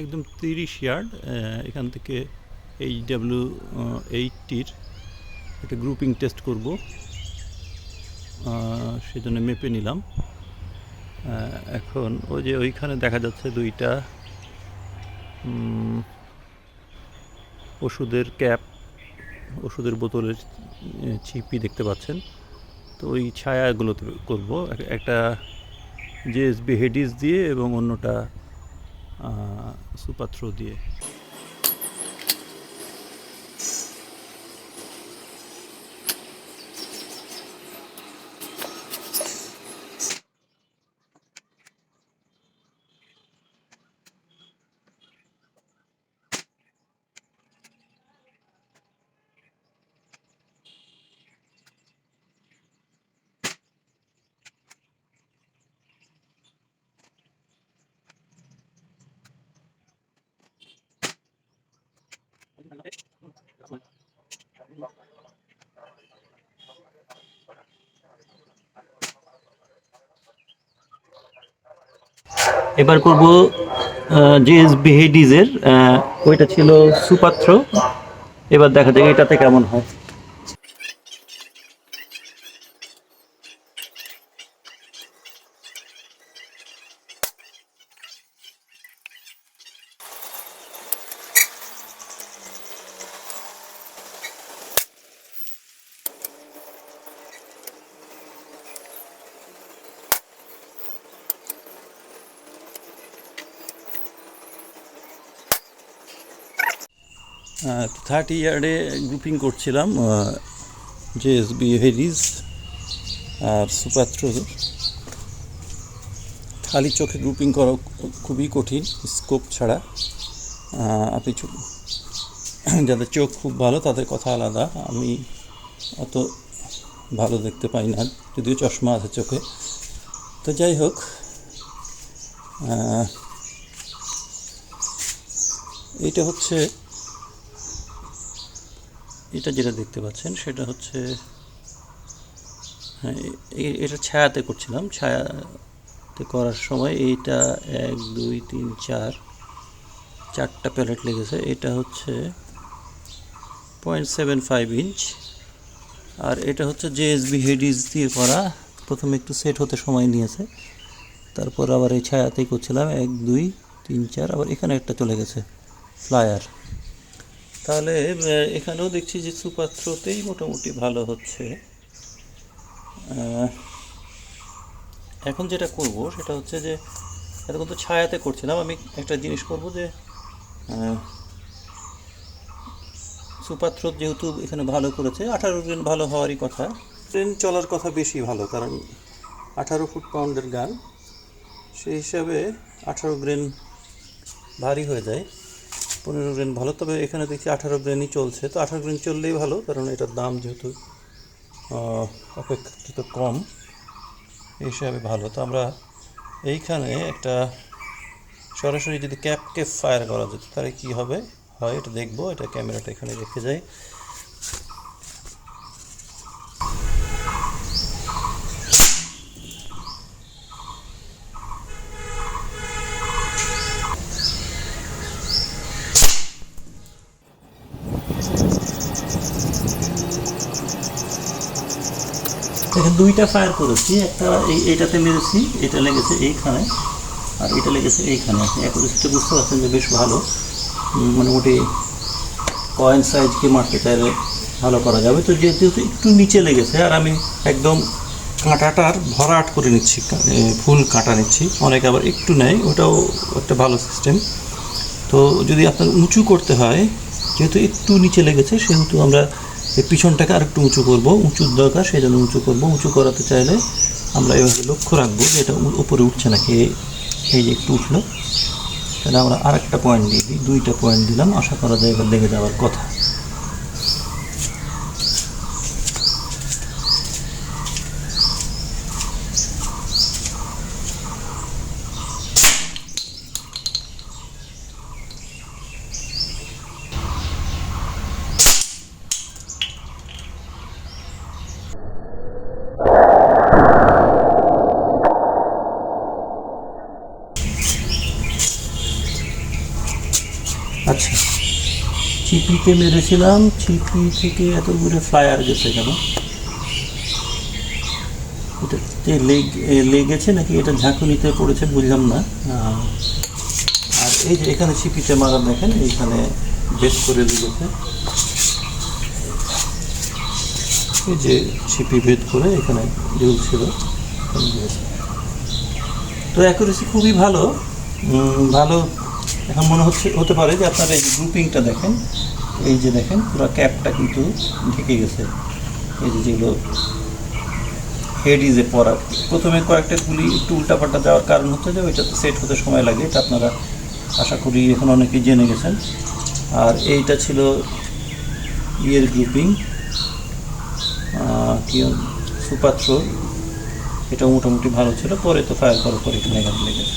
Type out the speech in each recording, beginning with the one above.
একদম তিরিশ ইয়ার্ড এখান থেকে এইচ ডাব্লিউ এইটটির একটা গ্রুপিং টেস্ট করব। সেজন্য মেপে নিলাম। এখন ওই যে ওইখানে দেখা যাচ্ছে দুইটা ওষুধের ক্যাপ, ওষুধের বোতলের ছিপি দেখতে পাচ্ছেন। তো ওই ছায়াগুলোতে করব। একটা জেএসবি হেডিস দিয়ে এবং অন্যটা আহ, সুপাত্র দিয়ে। এবার করব এস বিহেডিজের ওইটা ছিল সুপাত্র। এবার দেখা যাক এটাতে কেমন হয়। থার্টি ইয়ার্ডে গ্রুপিং করছিলাম জেএসবি হেডিজ আর সুপাত্র খালি চোখে গ্রুপিং করা খুবই কঠিন স্কোপ ছাড়া। আপনি যাদের চোখ খুব ভালো, তাদের কথা আলাদা। আমি অত ভালো দেখতে পাই না, যদিও চশমা আছে চোখে। তো যাই হোক এইটা হচ্ছে এটা যেটা দেখতে পাচ্ছেন, সেটা হচ্ছে হ্যাঁ এটা ছায়াতে করছিলাম। ছায়াতে করার সময় এইটা এক, দুই, তিন, চার, চারটা প্যালেট লেগেছে। এটা হচ্ছে পয়েন্ট সেভেন ফাইভ ইঞ্চ। আর এটা হচ্ছে জেএসবি হেডিস দিয়ে করা। প্রথমে একটু সেট হতে সময় নিয়েছে। তারপর আবার এই ছায়াতেই করছিলাম। এক, দুই, তিন, চার, আবার এখানে একটা চলে গেছে, ফ্লায়ার। তাহলে এখানেও দেখছি যে সুপাত্রতেই মোটামুটি ভালো হচ্ছে। এখন যেটা করব সেটা হচ্ছে যে, এতক্ষণ তো ছায়াতে করছিলাম, আমি একটা জিনিস করব যে সুপাত্র যেহেতু এখানে ভালো করেছে, আঠারো গ্রেন ভালো হওয়ারই কথা। ট্রেন চলার কথা বেশি ভালো, কারণ আঠারো ফুট পাউন্ডের গান, সেই হিসাবে আঠারো গ্রেন ভারী হয়ে যায়। পনেরো গ্রেন ভালো, তবে এখানে দেখছি আঠারো গ্রেনই চলছে। তো আঠারো গ্রেন চললেই ভালো, কারণ এটার দাম যেহেতু অপেক্ষাকৃত কম, এই হিসাবে ভালো। তো আমরা এইখানে একটা সরাসরি যদি ক্যাপকে ফায়ার করা যেত, তাহলে কী হবে? হয় এটা দেখব, এটা ক্যামেরাটা এখানে রেখে যাই দেখেন দুইটা ফায়ার করেছি, একটা এই, এইটাতে মেরেছি, এটা লেগেছে এইখানে, আর এটা লেগেছে এইখানে। আপনি বুঝতে পারছেন যে বেশ ভালো। মোটামুটি কয়েন সাইজকে মারতে চাইলে ভালো করা যাবে। তো যেহেতু একটু নিচে লেগেছে, আর আমি একদম কাঁটাটার ভরাট করে নিচ্ছি ফুল কাঁটা নিচ্ছি। অনেকে আবার একটু নেয়, ওটাও একটা ভালো সিস্টেম তো যদি আপনার উঁচু করতে হয়, যেহেতু একটু নিচে লেগেছে, সেহেতু আমরা এই পিছনটাকে আর একটু উঁচু করব, উঁচুর দরকার, সেই জন্য উঁচু করব। উঁচু করাতে চাইলে আমরা এভাবে লক্ষ্য রাখব যে এটা উপরে উঠছে না কে এই যে একটু উঠল। তাহলে আমরা আর একটা পয়েন্ট দিয়ে দিই, দুইটা পয়েন্ট দিলাম, আশা করা যায় এবার লেগে যাওয়ার কথা। চিপিতে মেরেছিলাম চিপি থেকে এত দূরে ফ্লায়ার গেছে কেন? এটাতে লেগেছে নাকি এটা ঝাঁকুনিতে পড়েছে বুঝলাম না। আর এই যে এখানে ছিপিতে মারা দেখেন, এইখানে বেশ করে লেগেছে এই যে ছিপি ভেদ করে এখানে ঝুলছিল। তো অ্যাকুরেসি খুবই ভালো। ভালো এখন মনে হচ্ছে, হতে পারে যে আপনারা এই গ্রুপিংটা দেখেন এই যে দেখেন, পুরো ক্যাপটা কিন্তু ঢেকে গেছে। এই যে যেগুলো হেডি যে পরা প্রথমে কয়েকটা গুলি একটু উল্টাপাল্টা যাওয়ার কারণ হচ্ছে যে ওইটাতে সেট হতে সময় লাগে, এটা আপনারা আশা করি এখন অনেকেই জেনে গেছেন। আর এইটা ছিল ইয়ের গ্রুপিং কি সুপার থ্রোর এটা মোটামুটি ভালো ছিল, পরে তো ফায়ার করার পরে এখানে লেগেছে।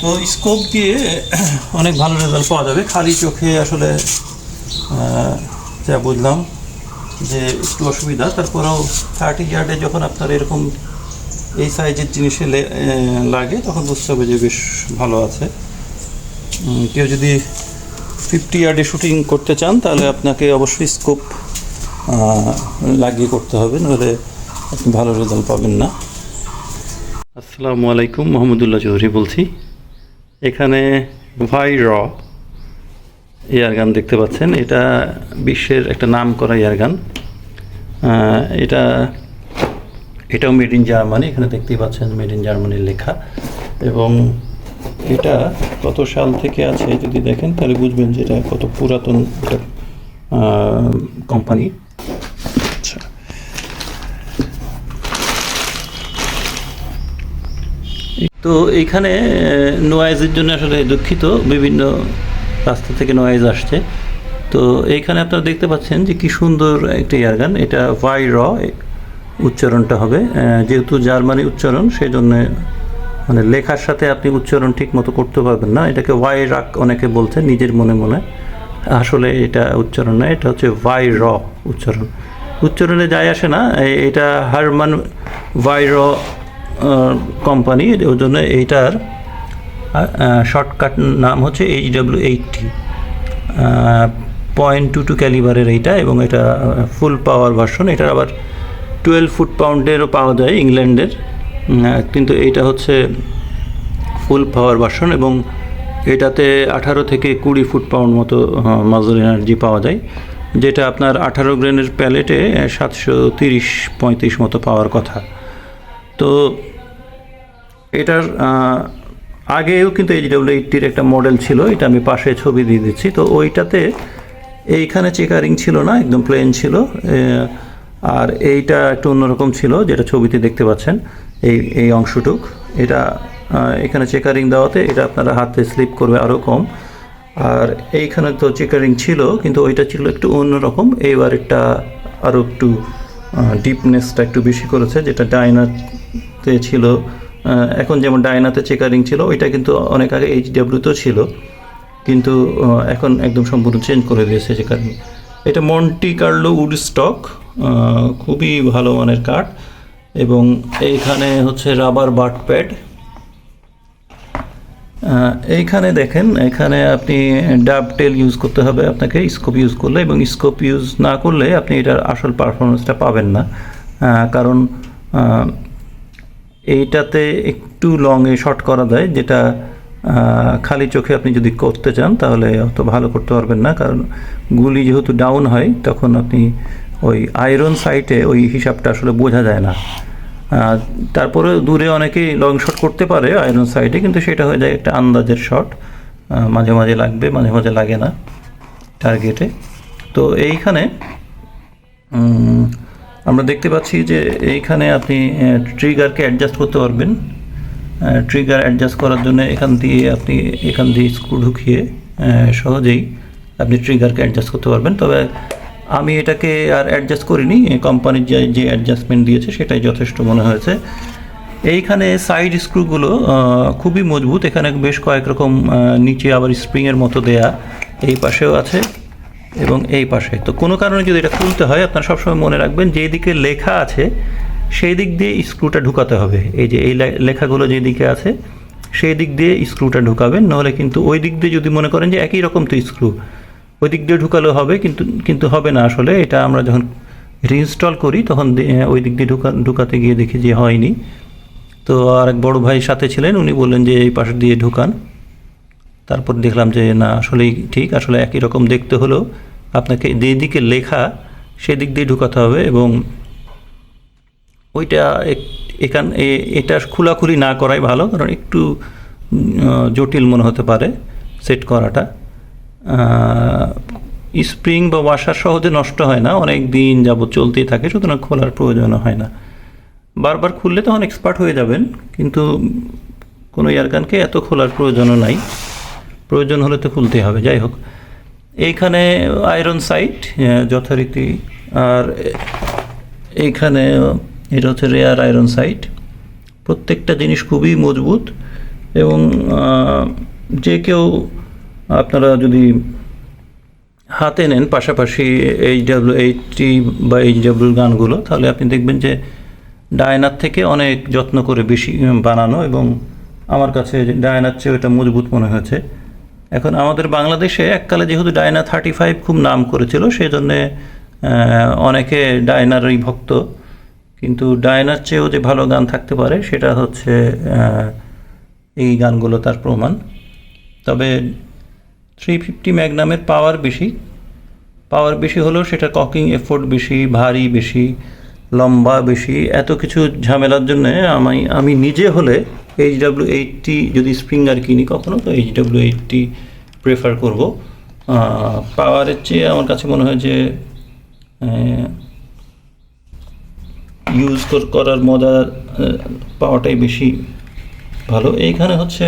তো স্কোপ দিয়ে অনেক ভালো রেজাল্ট পাওয়া যাবে। খালি চোখে আসলে যা বুঝলাম যে একটু অসুবিধা। তারপরেও থার্টি ইয়ার্ডে যখন আপনার এরকম এই সাইজের জিনিসে লাগে, তখন বুঝতে হবে যে বেশ ভালো আছে। কেউ যদি ফিফটি ইয়ার্ডে শুটিং করতে চান, তাহলে আপনাকে অবশ্যই স্কোপ লাগিয়ে করতে হবে, নাহলে আপনি ভালো রেজাল্ট পাবেন না। আসসালামু আলাইকুম, মোহাম্মদুল্লাহ চৌধুরী বলছি। এখানে ভাই র এয়ারগান দেখতে পাচ্ছেন। এটা বিশ্বের একটা নাম করা এয়ারগান এটা, এটাও মেড ইন জার্মানি এখানে দেখতেই পাচ্ছেন মেড ইন জার্মানির লেখা। এবং এটা কত সাল থেকে আছে যদি দেখেন, তাহলে বুঝবেন যে এটা কত পুরাতন একটা কোম্পানি তো এইখানে নোয়াইজের জন্য আসলে দুঃখিত। বিভিন্ন রাস্তা থেকে নয়েজ আসছে। তো এইখানে আপনারা দেখতে পাচ্ছেন যে কি সুন্দর একটা এয়ারগান এটা ভাই র উচ্চারণটা হবে। যেহেতু জার্মানি উচ্চারণ সেই জন্য মানে লেখার সাথে আপনি উচ্চারণ ঠিক মতো করতে পারবেন না। এটাকে ওয়াই রাক অনেকে বলছে নিজের মনে মনে। আসলে এটা উচ্চারণ না, এটা হচ্ছে ভাই র উচ্চারণ। উচ্চারণে যায় আসে না এটা হারমান ভাই র কোম্পানি ওই জন্য এইটার শর্টকাট নাম হচ্ছে H W eighty point two two ক্যালিবারের এইটা এবং এটা ফুল পাওয়ার ভার্সন এটার আবার টুয়েলভ ফুট পাউন্ডেরও পাওয়া যায় ইংল্যান্ডের। কিন্তু এইটা হচ্ছে ফুল পাওয়ার ভার্সন এবং এটাতে আঠারো থেকে কুড়ি ফুট পাউন্ড মতো মাজল এনার্জি পাওয়া যায়, যেটা আপনার আঠারো গ্রেনের প্যালেটে সাতশো তিরিশ পঁয়ত্রিশ মতো পাওয়ার কথা। তো এটার আগেও কিন্তু এইচ ডাব্লিউ এইটটির একটা মডেল ছিল, এটা আমি পাশে ছবি দিয়ে দিচ্ছি। তো ওইটাতে এইখানে চেকারিং ছিল না, একদম প্লেন ছিল আর এইটা একটু অন্যরকম ছিল, যেটা ছবিতে দেখতে পাচ্ছেন, এই এই অংশটুক। এটা এখানে চেকারিং দেওয়াতে এটা আপনারা হাতে স্লিপ করবে আরও কম। আর এইখানে তো চেকারিং ছিল, কিন্তু ওইটা ছিল একটু অন্যরকম। এইবার এটা আরও একটু ডিপনেসটা একটু বেশি করেছে, যেটা ডাইনাতে ছিল এখন যেমন ডায়নাতে চেকারিং ছিল, ওইটা কিন্তু অনেক আগে এইচ ডাব্লিউতেও ছিল, কিন্তু এখন একদম সম্পূর্ণ চেঞ্জ করে দিয়েছে চেকারিং এটা মন্টি কার্লো উড স্টক খুবই ভালো মানের কাঠ, এবং এইখানে হচ্ছে রাবার বাট প্যাড এইখানে দেখেন, এখানে আপনি ডাব টেল ইউজ করতে হবে আপনাকে স্কোপ ইউজ করলে, এবং স্কোপ ইউজ না করলে আপনি এটার আসল পারফরমেন্সটা পাবেন না। কারণ এইটাতে একটু লংয়ে শর্ট করা যায়, যেটা খালি চোখে আপনি যদি করতে চান, তাহলে অত ভালো করতে পারবেন না। কারণ গুলি যেহেতু ডাউন হয়, তখন আপনি ওই আয়রন সাইটে ওই হিসাবটা আসলে বোঝা যায় না। তারপরে দূরে অনেকেই লং শট করতে পারে আয়রন সাইডে কিন্তু সেটা হয়ে যায় একটা আন্দাজের শট মাঝে মাঝে লাগবে, মাঝে মাঝে লাগে না টার্গেটে তো এইখানে আমরা দেখতে পাচ্ছি যে এইখানে আপনি ট্রিগারকে অ্যাডজাস্ট করতে পারবেন। ট্রিগার অ্যাডজাস্ট করার জন্য এখান দিয়ে আপনি এখান দিয়ে স্ক্রু ঢুকিয়ে সহজেই আপনি ট্রিগারকে অ্যাডজাস্ট করতে পারবেন। তবে আমি এটাকে আর অ্যাডজাস্ট করিনি কোম্পানির যে যে অ্যাডজাস্টমেন্ট দিয়েছে সেটাই যথেষ্ট মনে হয়েছে। এইখানে সাইড স্ক্রুগুলো খুবই মজবুত। এখানে বেশ কয়েক রকম নিচে আবার স্প্রিংয়ের মতো দেয়া এই পাশেও আছে। এবং এই পাশে। তো কোনো কারণে যদি এটা খুলতে হয়, আপনারা সবসময় মনে রাখবেন যেই দিকে লেখা আছে, সেই দিক দিয়ে স্ক্রুটা ঢুকাতে হবে। এই যে এই লেখাগুলো যেদিকে আছে, সেই দিক দিয়ে স্ক্রুটা ঢুকাবেন, নাহলে কিন্তু ওই দিক দিয়ে যদি মনে করেন যে একই রকম তো স্ক্রু ওই দিক দিয়ে ঢুকালেও হবে, কিন্তু কিন্তু হবে না আসলে। এটা আমরা যখন রিইনস্টল করি, তখন ওই দিক দিয়ে ঢুকা ঢুকাতে গিয়ে দেখি যে হয়নি। তো আরেক বড় ভাই সাথে ছিলেন, উনি বললেন যে এই পাশ দিয়ে ঢুকান। তারপর দেখলাম যে, না, আসলেই ঠিক, আসলে একই রকম দেখতে হলেও আপনাকে যেদিকে লেখা সেদিক দিয়ে ঢুকাতে হবে এবং ওইটা এখান এটা খোলাখুলি না করাই ভালো, কারণ একটু জটিল মনে হতে পারে সেট করাটা। স্প্রিং বা ওয়াশার সহজে নষ্ট হয় না, অনেক দিন যাবত চলতেই থাকে, সুতরাং খোলার প্রয়োজন হয় না। বারবার খুললে তখন এক্সপার্ট হয়ে যাবেন, কিন্তু কোনো এয়ারগানকে এত খোলার প্রয়োজনও নাই। প্রয়োজন হলে তো খুলতে হবে, যাই হোক। এইখানে আয়রন সাইট যথারীতি। আর এইখানে, এটা হচ্ছে রেয়ার আয়রন সাইট প্রত্যেকটা জিনিস খুবই মজবুত এবং যে কেউ আপনারা যদি হাতে নেন পাশাপাশি এইচ ডাব্লিউ এইটটি বা এইচ ডাব্লিউ গানগুলো, তাহলে আপনি দেখবেন যে ডায়নার থেকে অনেক যত্ন করে বেশি বানানো এবং আমার কাছে ডায়নার চেয়ে এটা মজবুত মনে হয়েছে। এখন আমাদের বাংলাদেশে এককালে যেহেতু ডায়না থার্টি ফাইভ খুব নাম করেছিল সেই জন্যে অনেকে ডায়নারই ভক্ত। কিন্তু ডায়নার চেয়েও যে ভালো গান থাকতে পারে, সেটা হচ্ছে এই গানগুলো তার প্রমাণ। তবে থ্রি ফিফটি ম্যাগনামের পাওয়ার বেশি। পাওয়ার বেশি হলেও সেটা ককিং এফোর্ট বেশি, ভারী বেশি, লম্বা বেশি, এত কিছু ঝামেলার জন্যে আমি আমি নিজে হলে এইচ ডাব্লিউ এইটটি যদি স্প্রিঙ্গার কিনি কখনো, তো এইচ ডাব্লিউ এইটটি প্রেফার করব। পাওয়ারের চেয়ে আমার কাছে মনে হয় যে ইউজ করার মজা পাওয়াটাই বেশি ভালো। এইখানে হচ্ছে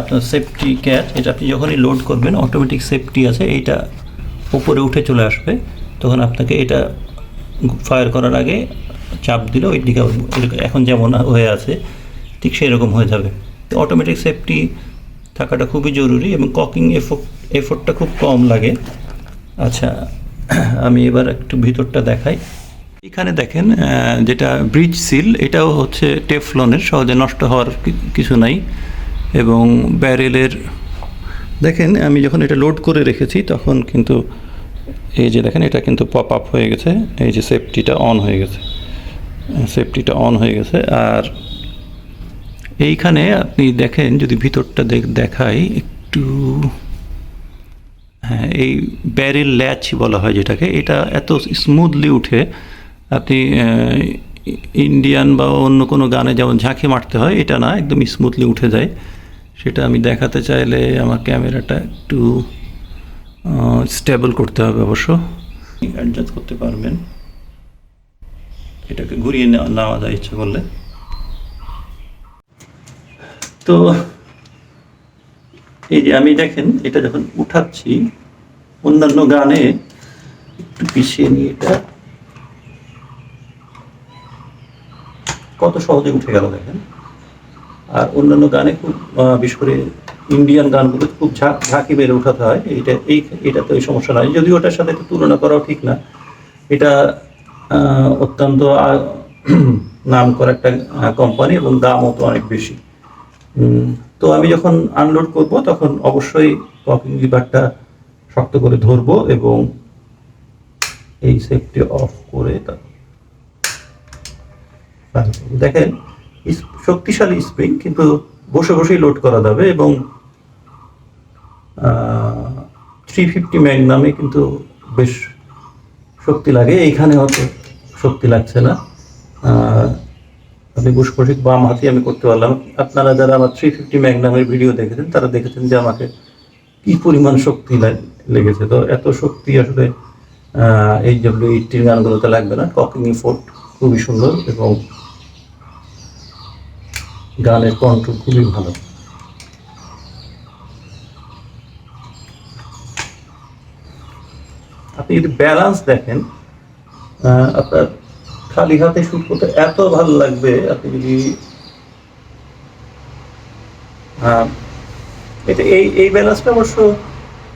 আপনার সেফটি ক্যাচ এটা আপনি যখনই লোড করবেন অটোমেটিক সেফটি আছে, এইটা উপরে উঠে চলে আসবে। তখন আপনাকে এটা ফায়ার করার আগে চাপ দিলে ওই দিকে এখন যেমন হয়ে আছে। ঠিক সেই রকম হয়ে যাবে। তো অটোমেটিক সেফটি থাকাটা খুবই জরুরি এবং ককিং এফোর্ট এফোর্টটা খুব কম লাগে। আচ্ছা আমি এবার একটু ভিতরটা দেখাই। এখানে দেখেন যেটা ব্রিজ সিল এটাও হচ্ছে টেফলনের সহজে নষ্ট হওয়ার কিছু নাই। এবং ব্যারেলের দেখেন, আমি যখন এটা লোড করে রেখেছি, তখন কিন্তু এই যে দেখেন, এটা কিন্তু পপ আপ হয়ে গেছে। এই যে সেফটিটা অন হয়ে গেছে। সেফটিটা অন হয়ে গেছে। আর এইখানে আপনি দেখেন, যদি ভিতরটা দেখ- দেখাই, একটু হ্যাঁ এই ব্যারেল ল্যাচ বলা হয় যেটাকে, এটা এত স্মুথলি উঠে, আপনি ইন্ডিয়ান বা অন্য কোনো গানে যেমন ঝাঁকি মারতে হয়, এটা না, একদম স্মুথলি উঠে যায়। সেটা আমি দেখাতে চাইলে আমার ক্যামেরাটা একটু স্টেবল করতে হবে অবশ্য। অ্যাডজাস্ট করতে পারবেন। এটাকে ঘুরিয়ে নেওয়া যায় ইচ্ছা করলে। তো এই যে আমি দেখেন, এটা যখন উঠাচ্ছি, অন্যান্য গানে একটু পিছিয়ে নিয়ে এটা কত সহজে উঠে গেল দেখেন। আর অন্যান্য গানে খুব বিশেষ করে ইন্ডিয়ান গানগুলো খুব ঝাঁক ঝাঁকি মেরে উঠাতে হয়। এটা এই এটা তো এই সমস্যা নয় যদিও ওটার সাথে তুলনা করাও ঠিক না। এটা অত্যন্ত নাম করা একটা কোম্পানি এবং দামও তো অনেক বেশি। তো আমি যখন আনলোড করব, তখন অবশ্যই ককিং লিভারটা শক্ত করে ধরবো এবং এই সেফটি অফ করে দেখেন শক্তিশালী স্প্রিং কিন্তু বসে বসেই লোড করা যাবে এবং থ্রি ফিফটি ম্যাগনামে কিন্তু বেশ শক্তি লাগে। এইখানে হয়তো শক্তি লাগছে না। আমি বুসপসিক বাম হাতি আমি করতে পারলাম। আপনারা যারা আমার থ্রি ফিফটি ম্যাগনামের ভিডিও দেখেছেন, তারা দেখেছেন যে আমাকে কি পরিমাণ শক্তি লাগ- লেগেছে। তো এত শক্তি আসলে এইচ ডাব্লিউ এইটির গানগুলোতে লাগবে না। ককিং ফোর্ট খুবই সুন্দর এবং গানের কন্ট্রোল খুবই ভালো। আপনি যদি ব্যালেন্স দেখেন আপনার খালি হাতে শুট করতে এত ভালো লাগবে আপনি যদি আহ, এটা এই এই ব্যালেন্সটা অবশ্য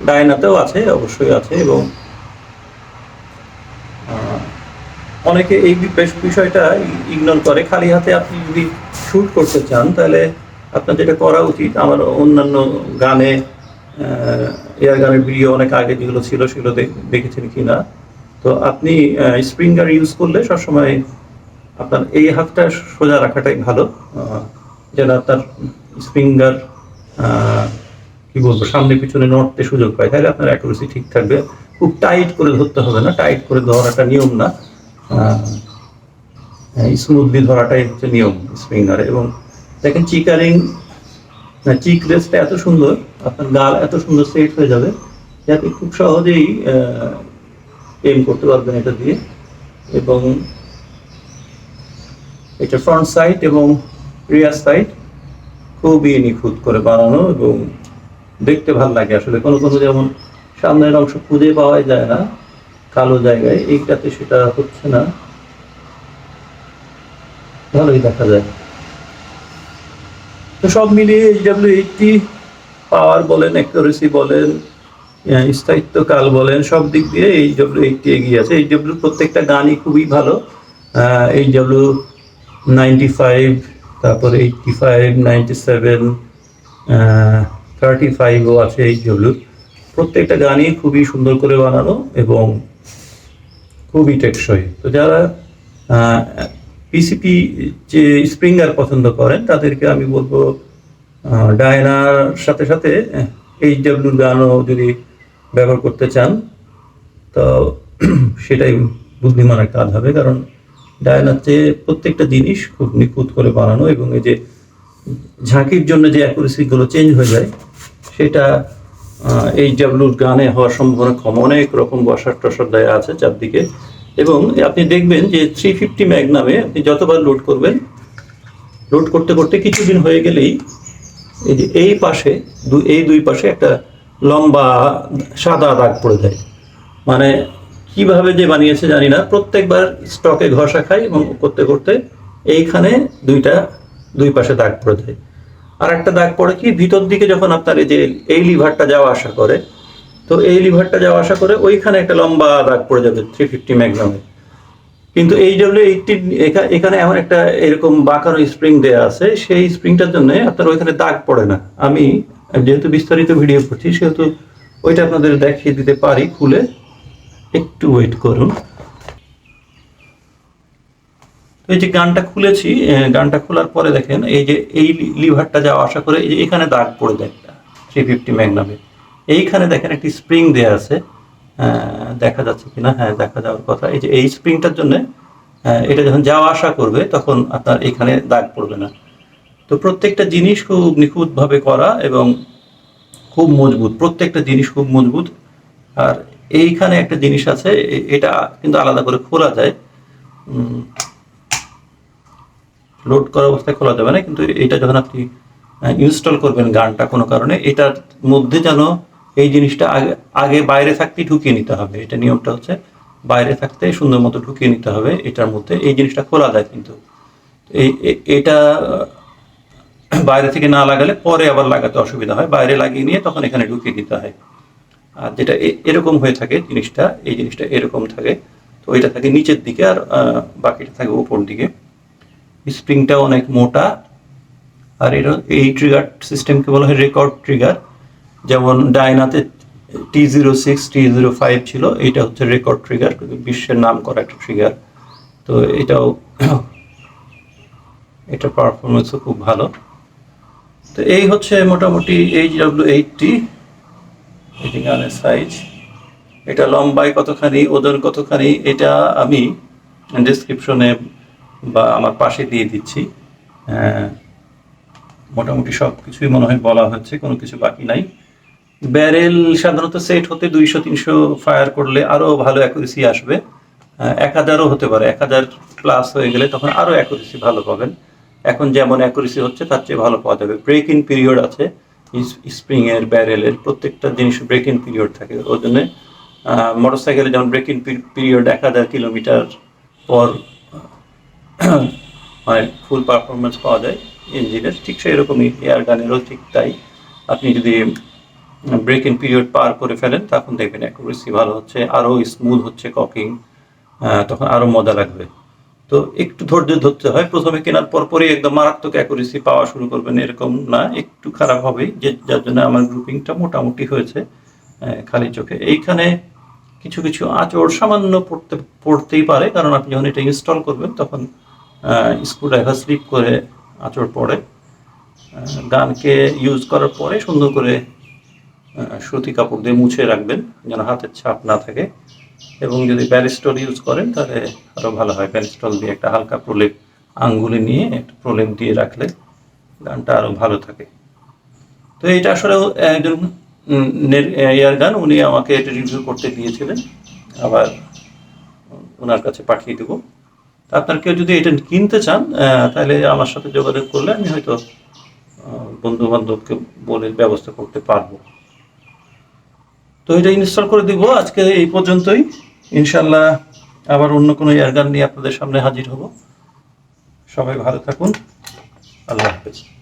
ডায়নাতেও আছে অবশ্যই আছে এবং অনেকে এই বিষয়টা ইগনোর করে। খালি হাতে আপনি যদি শুট করতে চান তাহলে আপনার যেটা করা উচিত আমার অন্যান্য গানে এয়ার গানের ভিডিও অনেক আগে যেগুলো ছিল সেগুলো দেখেছেন কি না তো আপনি স্প্রিঙ্গার ইউজ করলে সবসময় আপনার এই হাতটা সোজা রাখাটাই ভালো। যেন আপনার স্প্রিঙ্গার কি বলব, সামনে পিছনে নড়তে সুযোগ পায়। তাহলে আপনার অ্যাকুরেসি ঠিক থাকবে। খুব টাইট করে ধরতে হবে না। টাইট করে ধরাটা নিয়ম না। স্মুথলি ধরাটাই হচ্ছে নিয়ম স্প্রিঙ্গারে এবং দেখেন চিকারিং চিক রেসটা এত সুন্দর, আপনার গাল এত সুন্দর সেট হয়ে যাবে, যাতে খুব সহজেই এম করতে পারবেন এটা দিয়ে। এবং এটা ফ্রন্ট সাইড এবং রিয়ার সাইড খুবই নিখুঁত করে বানানো এবং দেখতে ভালো লাগে আসলে। কোনো কোনো যেমন সামনের অংশ খুঁজে পাওয়া যায় না, কালো জায়গায়। এইটাতে সেটা হচ্ছে না। ভালোই দেখা যায়। তো সব মিলিয়ে এইচডাব্লিউ এইটটি পাওয়ার বলেন অ্যাকুরেসি বলেন স্থায়িত্বকাল বলেন, সব দিক দিয়ে এইচডাব্লিউ এইটটি এগিয়ে আছে। এইচডাব্লিউ প্রত্যেকটা গানই খুবই ভালো। এইচডাব্লিউ নাইনটি ফাইভ, তারপর eighty five, ninety seven thirty ফাইভও আছে এইচডাব্লিউ। প্রত্যেকটা গানই খুবই সুন্দর করে বানানো এবং খুবই টেকসই। তো যারা পিসিপি যে স্প্রিঙ্গার পছন্দ করেন, তাদেরকে আমি বলব ডায়নার সাথে সাথে এইচ ডাব্লিউর গানও যদি ব্যবহার করতে চান, তো সেটাই বুদ্ধিমানের কাজ হবে, কারণ ডায়নার চেয়ে প্রত্যেকটা জিনিস খুব নিখুঁত করে বানানো এবং এই যে ঝাঁকির জন্য যে অ্যাকুরেসিগুলো চেঞ্জ হয়ে যায়, সেটা এই ডাব্লুর গানে হওয়ার সম্ভাবনা কম। অনেক রকম বসার টসার দেয়া আছে চারদিকে এবং আপনি দেখবেন যে থ্রি ফিফটি ম্যাগ নামে আপনি যতবার লোড করবেন লোড করতে করতে কিছুদিন হয়ে গেলেই এই যে এই পাশে, দু- এই দুই পাশে একটা লম্বা, সাদা দাগ পড়ে যায়। মানে কীভাবে যে বানিয়েছে জানি না। প্রত্যেকবার স্টকে ঘষা খাই এবং করতে করতে এইখানে দুইটা, দুই পাশে দাগ পড়ে যায়। আর একটা দাগ পড়ে কি? ভিতর দিকে যখন আপনার এই যে এই লিভারটা যাওয়া আসা করে, তো এই লিভারটা যাওয়া আসা করে ওইখানে একটা লম্বা দাগ পড়ে যাবে থ্রি ফিফটি ম্যাগনামে কিন্তু এই ডাব্লিউ এইটটি এখানে এমন একটা এরকম বাঁকানো স্প্রিং দেয়া আছে, সেই স্প্রিংটার জন্য আপনার ওইখানে দাগ পড়ে না। আমি যেহেতু বিস্তারিত ভিডিও করছি, সেহেতু ওইটা আপনাদের দেখিয়ে দিতে পারি খুলে। একটু ওয়েট করুন। এই যে গানটা খুলেছি গানটা খোলার পরে দেখেন, এই যে এই লিভারটা যাওয়া আশা করে, এই যে এখানে দাগ পড়ে একটা থ্রি ফিফটি ম্যাগনামে এইখানে দেখেন একটি স্প্রিং দেয়া আছে। দেখা যাচ্ছে কিনা? হ্যাঁ দেখা যাওয়ার কথা। এই যে এই স্প্রিংটার জন্য এটা যখন যাওয়া আসা করবে, তখন আপনার এখানে দাগ পড়বে না। তো প্রত্যেকটা জিনিস খুব নিখুঁতভাবে করা এবং খুব মজবুত, প্রত্যেকটা জিনিস খুব মজবুত। আর এইখানে একটা জিনিস আছে এটা কিন্তু আলাদা করে খোলা যায়। লোড করা অবস্থায় খোলা যাবে না, কিন্তু এটা যখন আপনি ইনস্টল করবেন গানটা কোনো কারণে, এটার মধ্যে যেন এই জিনিসটা আগে আগে বাইরে থাকতেই ঢুকিয়ে নিতে হবে। এটা নিয়মটা হচ্ছে বাইরে থাকতে সুন্দর মতো ঢুকিয়ে নিতে হবে, এটার মধ্যে এই জিনিসটা খোলা যায় কিন্তু। এই এটা বাইরে থেকে না লাগালে পরে আবার লাগাতে অসুবিধা হয়। বাইরে লাগিয়ে নিয়ে তখন এখানে ঢুকিয়ে দিতে হয়। আর যেটা এরকম হয়ে থাকে জিনিসটা, এই জিনিসটা এরকম থাকে। তো এটা থাকে নিচের দিকে আর বাকিটা থাকে উপর দিকে। স্প্রিংটা অনেক মোটা। আর এর এই ট্রিগার সিস্টেমকে বলা হয় রেকর্ড ট্রিগার যেমন ডায়নাতে T zero six T zero five ছিল, এটা হচ্ছে রেকর্ড ট্রিগার বিশ্বের নাম করা একটা ট্রিগার তো এটাও এটা পারফরমেন্সও খুব ভালো। তো এই হচ্ছে মোটামুটি এইচ ডাব্লিউ এইটটি এটি গানের সাইজ এটা লম্বায় কতখানি, ওজন কতখানি, এটা আমি ডিসক্রিপশনে বা আমার পাশে দিয়ে দিচ্ছি। মোটামুটি সব কিছুই মনে হয় বলা হচ্ছে, কোনো কিছু বাকি নাই। ব্যারেল সাধারণত সেট হতে দুইশো তিনশো ফায়ার করলে আরও ভালো অ্যাকুরেসি আসবে। এক হাজারও হতে পারে, এক হাজার প্লাস হয়ে গেলে তখন আরও অ্যাকুরেসি ভালো পাবেন। এখন যেমন অ্যাকুরেসি হচ্ছে, তার চেয়ে ভালো পাওয়া যাবে। ব্রেক ইন পিরিয়ড আছে স্প্রিং এর ব্যারেলের প্রত্যেকটা জিনিস ব্রেক ইন পিরিয়ড থাকে। ওই জন্য মোটর সাইকেলে যেমন ব্রেক ইন পিরিয়ড এক হাজার কিলোমিটার পর মানে ফুল পারফরমেন্স পাওয়া যায় ইঞ্জিনের ঠিক সেই রকমই এয়ার গানেরও ঠিক তাই। আপনি যদি ব্রেক ইন পিরিয়ড পার করে ফেলেন, তখন দেখবেন অ্যাকুরেসি ভালো হচ্ছে, আরও স্মুথ হচ্ছে ককিং তখন আরও মজা লাগবে। তো একটু ধৈর্য ধরতে হয়। প্রথমে কেনার পর পরই একদম মারাত্মক অ্যাকুরেসি পাওয়া শুরু করবেন এরকম না, একটু খারাপ হবেই, যে যার জন্য আমার গ্রুপিংটা মোটামুটি হয়েছে খালি চোখে। এইখানে কিছু কিছু আঁচড় সামান্য পড়তে, পড়তেই পারে, কারণ আপনি যখন এটা ইনস্টল করবেন তখন স্ক্রু ড্রাইভার স্লিপ করে আঁচড় পড়ে। গানকে ইউজ করার পরে সুন্দর করে সুতি কাপড় দিয়ে মুছে রাখবেন, যেন হাতের ছাপ না থাকে। এবং যদি ব্যারিস্টল ইউজ করেন, তাহলে আরও ভালো হয়। ব্যারিস্টল দিয়ে একটা হালকা প্রলেপ আঙ্গুলে নিয়ে একটা প্রলেপ দিয়ে রাখলে গানটা আরও ভালো থাকে। তো এটা আসলে একজন এয়ার গান, উনি আমাকে এটা রিভিউ করতে দিয়েছিলেন। আবার ওনার কাছে পাঠিয়ে দেবো। আপনার কেউ যদি এটা কিনতে চান তাহলে আমার সাথে যোগাযোগ করলে আমি হয়তো বন্ধু বান্ধবকে বলে ব্যবস্থা করতে পারব। তো এটা ইনস্টল করে দিব। আজকে এই পর্যন্তই। ইনশাল্লাহ আবার অন্য কোনো এয়ার গান নিয়ে আপনাদের সামনে হাজির হব। সবাই ভালো থাকুন। আল্লাহ হাফেজ।